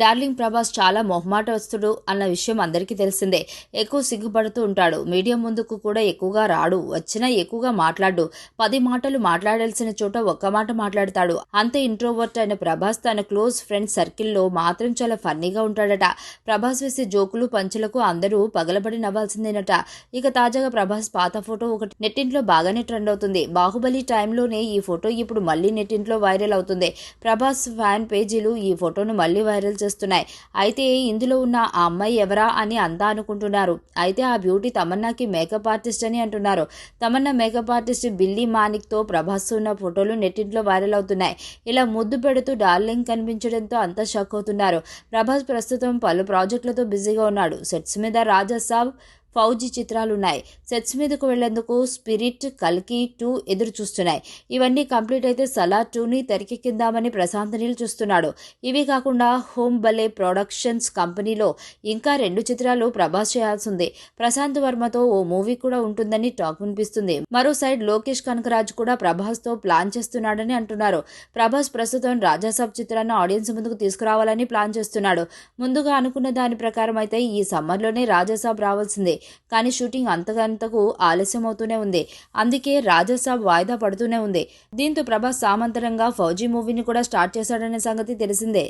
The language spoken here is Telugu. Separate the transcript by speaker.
Speaker 1: డార్లింగ్ ప్రభాస్ చాలా మొహమాటస్తుడు అన్న విషయం అందరికీ తెలిసిందే. ఎక్కువ సిగ్గుపడుతూ ఉంటాడు. మీడియా ముందుకు కూడా ఎక్కువగా రాడు. వచ్చినా ఎక్కువగా మాట్లాడు. పది మాటలు మాట్లాడాల్సిన చోట ఒక్క మాట మాట్లాడతాడు. అంత ఇంట్రోవర్ట్ అయిన ప్రభాస్ తన క్లోజ్ ఫ్రెండ్ సర్కిల్లో మాత్రం చాలా ఫన్నీగా ఉంటాడట. ప్రభాస్ వేసే జోకులు పంచులకు అందరూ పగలబడి నవ్వాల్సిందేనట. ఇక తాజాగా ప్రభాస్ పాత ఫోటో ఒకటి నెట్టింట్లో బాగానే ట్రెండ్ అవుతుంది. బాహుబలి టైంలోనే ఈ ఫోటో ఇప్పుడు మళ్ళీ నెట్టింట్లో వైరల్ అవుతుంది. ప్రభాస్ ఫ్యాన్ పేజీలు ఈ ఫోటోను మళ్ళీ వైరల్ చేస్తున్నాయి అయితే ఇందులో ఉన్న ఆ అమ్మాయి ఎవరా అని అంతా అనుకుంటున్నారు. అయితే ఆ బ్యూటీ తమన్నాకి మేకప్ ఆర్టిస్ట్ అని అంటున్నారు. తమన్నా మేకప్ ఆర్టిస్ట్ బిల్లీ మానిక్తో ప్రభాస్ ఉన్న ఫోటోలు నెట్టింట్లో వైరల్ అవుతున్నాయి. ఇలా ముద్దు పెడుతూ డార్లింగ్ కనిపించడంతో అంతా షాక్ అవుతున్నారు. ప్రభాస్ ప్రస్తుతం పలు ప్రాజెక్టులతో బిజీగా ఉన్నాడు. సెట్స్ మీద రాజా సాబ్ ఫౌజీ చిత్రాలున్నాయి. సెట్స్ మీదకు వెళ్ళేందుకు స్పిరిట్ కల్కి టూ ఎదురు చూస్తున్నాయి ఇవన్నీ కంప్లీట్ అయితే సలార్ టూని తెరకెక్కిందామని ప్రశాంత్ నీల్ చూస్తున్నాడు. ఇవి కాకుండా హోమ్ బలే ప్రొడక్షన్స్ కంపెనీలో ఇంకా రెండు చిత్రాలు ప్రభాస్ చేయాల్సింది. ప్రశాంత్ వర్మతో ఓ మూవీ కూడా ఉంటుందని టాక్ వినిపిస్తుంది. మరో సైడ్ లోకేష్ కనకరాజ్ కూడా ప్రభాస్తో ప్లాన్ చేస్తున్నాడని అంటున్నారు. ప్రభాస్ ప్రస్తుతం రాజాసాబ్ చిత్రాన్ని ఆడియన్స్ ముందుకు తీసుకురావాలని ప్లాన్ చేస్తున్నాడు. ముందుగా అనుకున్న దాని ప్రకారం అయితే ఈ సమ్మర్లోనే రాజాసాబ్ రావాల్సిందే. కానీ షూటింగ్ అంతకంతకు ఆలస్యం అవుతూనే ఉంది. అందుకే రాజాసాబ్ వాయిదా పడుతూనే ఉంది. దీంతో ప్రభాస్ సామంతరంగా ఫౌజీ మూవీని కూడా స్టార్ట్ చేశాడనే సంగతి తెలిసిందే.